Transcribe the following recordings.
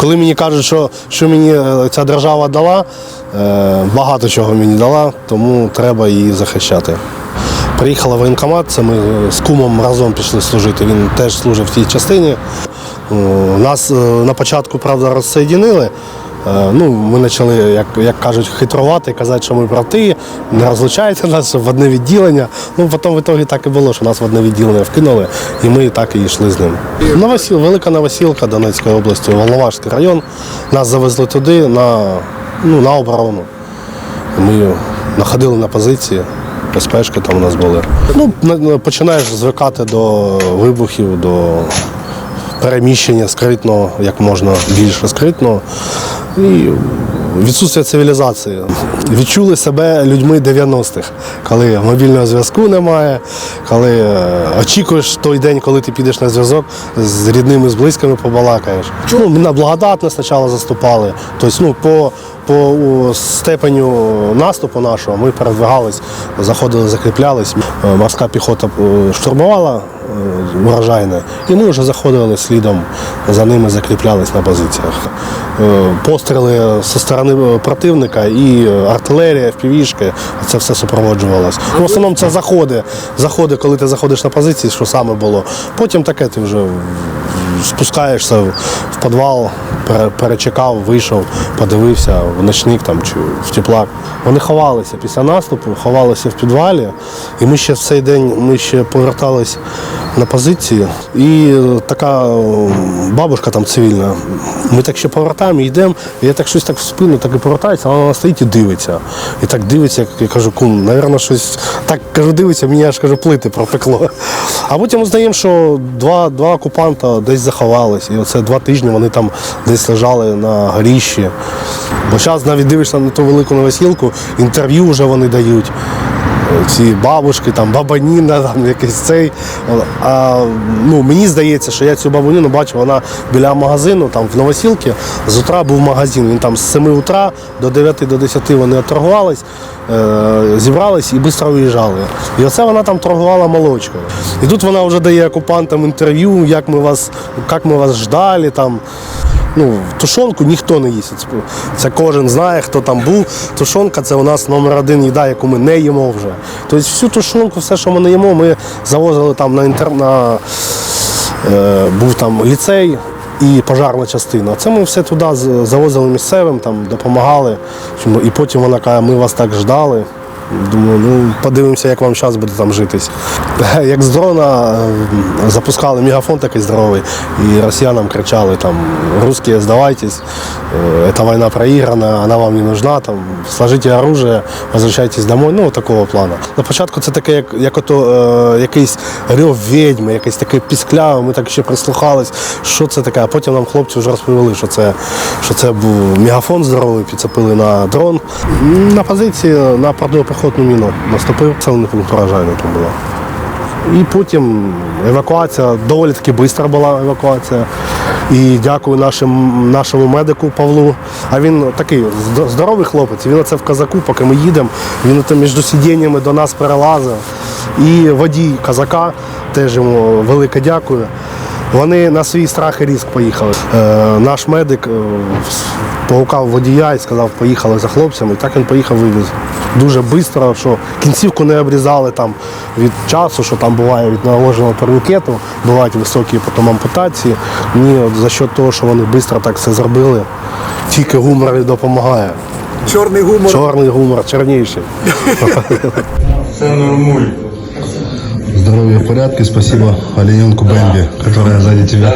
Коли мені кажуть, що, що мені е, ця держава дала, е, багато чого мені дала, тому треба її захищати. Приїхала в воєнкомат, це ми з кумом разом пішли служити. Він теж служив в тій частині. Нас е, на початку, правда, розсоєдинили. Е, Ну, ми почали, як, як кажуть, хитрувати, казати, що ми брати, не розлучайте нас в одне відділення. Ну, потім в ітогі так і було, що нас в одне відділення вкинули, і ми так і йшли з ним. Новосіл, велика Новосілка Донецької області, Волноваський район. Нас завезли туди на, ну, на оборону. Ми знаходили на позиції, безпечки там у нас були. Ну, на- на- починаєш звикати до вибухів, до переміщення скритного, як можна більше скритного. І відсутствие цивілізації. Відчули себе людьми 90-х, коли мобільного зв'язку немає, коли е, очікуєш той день, коли ти підеш на зв'язок з рідними, з близькими побалакаєш. Ну, на благодатне спочатку заступали. Тобто, ну, по, по степеню наступу нашого ми передвигались, заходили, закріплялись. Е, Морська піхота е, штурмувала е, урожайне, і ми вже заходили слідом за ними, закріплялись на позиціях. Е, Постріли зі сторони противника і артилерія, впівішки, це все супроводжувалось. В основному це заходи. Заходи, коли ти заходиш на позиції, що саме було. Потім таке ти вже спускаєшся в підвал, перечекав, вийшов, подивився в ночник там чи в теплак. Вони ховалися після наступу, ховалися в підвалі. І ми ще в цей день ми ще повертались на позиції. І така бабушка там цивільна. Ми так ще повертаємо, йдемо, я так щось так в спину так і повертаюся, а вона стоїть і дивиться. І так дивиться, як я кажу, кум, напевно, щось так кажу, дивиться, мені аж кажу, плити пропекло. А потім узнаємо, що два, два окупанта десь заховались. І оце два тижні вони там десь лежали на горіщі. Бо зараз навіть дивишся на ту велику новосілку, інтерв'ю вже вони дають. Ці бабушки, там баба Ніна, там якийсь цей. А, ну, мені здається, що я цю бабу Ніну бачив, вона біля магазину, там в Новосілці, з утра був магазин. Він там з 7 утра до 9 до 10 вони торгувались, е, зібрались і швидко виїжджали. І оце вона там торгувала молочкою. І тут вона вже дає окупантам інтерв'ю, як ми вас, як ми вас ждали. Там. Ну, тушонку ніхто не їсть. Це- Це кожен знає, хто там був. Тушонка це у нас номер один їда, яку ми не їмо вже. Тобто всю тушонку, все, що ми не їмо, ми завозили там на інтер... на, е, був там ліцей і пожарна частина. Це ми все туди завозили місцевим, там допомагали. І потім вона каже, ми вас так ждали. Думаю, ну подивимося, як вам зараз буде там житись. Як з дрона е, запускали мегафон такий здоровий, і росіянам кричали там русські, здавайтесь, е, ця війна проіграна, вона вам не нужна, там, сложите оружие, возвращайтесь домой. Ну, такого плану. На початку це таке, як, як ото, е, якийсь рев відьми, якийсь таке піскляве, ми так ще прислухались, що це таке. А потім нам хлопці вже розповіли, що це, що це був мегафон здоровий, підцепили на дрон. На позиції на протипіхотну міну наступив, населений пункт урожайний там було. І потім евакуація, доволі таки швидка була евакуація. І дякую нашим, нашому медику Павлу. А він такий здоровий хлопець. Він оце в казаку, поки ми їдемо, він оце між сидіннями до нас перелазив. І водій казака, теж йому велике дякую. Вони на свій страх і ризик поїхали. Е, наш медик е, погукав водія і сказав, поїхали за хлопцями. І так він поїхав вивіз. Дуже швидко, що кінцівку не обрізали там від часу, що там буває від наложеного турнікету, бувають високі потім ампутації. Ні, от за счет того, що вони швидко так все зробили, тільки гумор допомагає. Чорний гумор. Чорний гумор, чорніший. Це нормуль. Здоровья в порядке, спасибо олененку Бэмби, которая сзади тебя.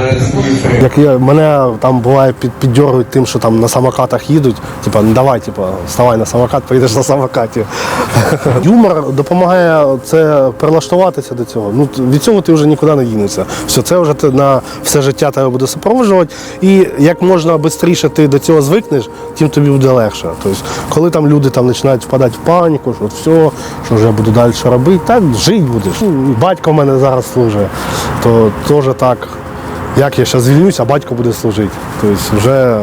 Як я, мене там буває під, піддьоргують тим, що там на самокатах їдуть. Типа, ну давай, типа, вставай на самокат, поїдеш на самокаті. Юмор допомагає це прилаштуватися до цього. Ну, від цього ти вже нікуди не дінешся. Все, це вже ти на все життя тебе буде супроводжувати. І як можна швидше ти до цього звикнеш, тим тобі буде легше. Тобто, коли там люди там починають впадати в паніку, що все, що вже я буду далі робити, так жити будеш. Ну, Батько в мене зараз служить, то теж так як я зараз звільнюся, а батько буде служити. Тобто вже,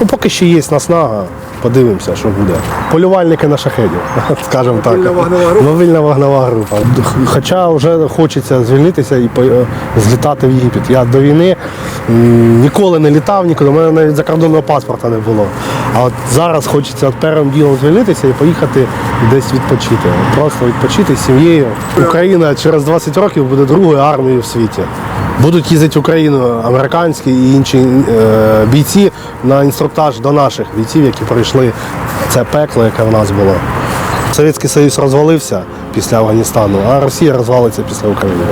ну поки ще є наснага, Подивимося, що буде. Полювальники на шахедів, скажімо так. Мобільна вогнева група. Хоча вже хочеться звільнитися і злітати в Єгипет. Я до війни ніколи не літав, нікуди. У мене навіть закордонного паспорта не було. А от зараз хочеться от першим ділом звільнитися і поїхати десь відпочити. Просто відпочити з сім'єю. Україна через 20 років буде другою армією в світі. Будуть їздити в Україну американські і інші е, бійці на інструктаж до наших бійців, які пройшли це пекло, яке в нас було. Совєтський Союз розвалився після Афганістану, а Росія розвалиться після України.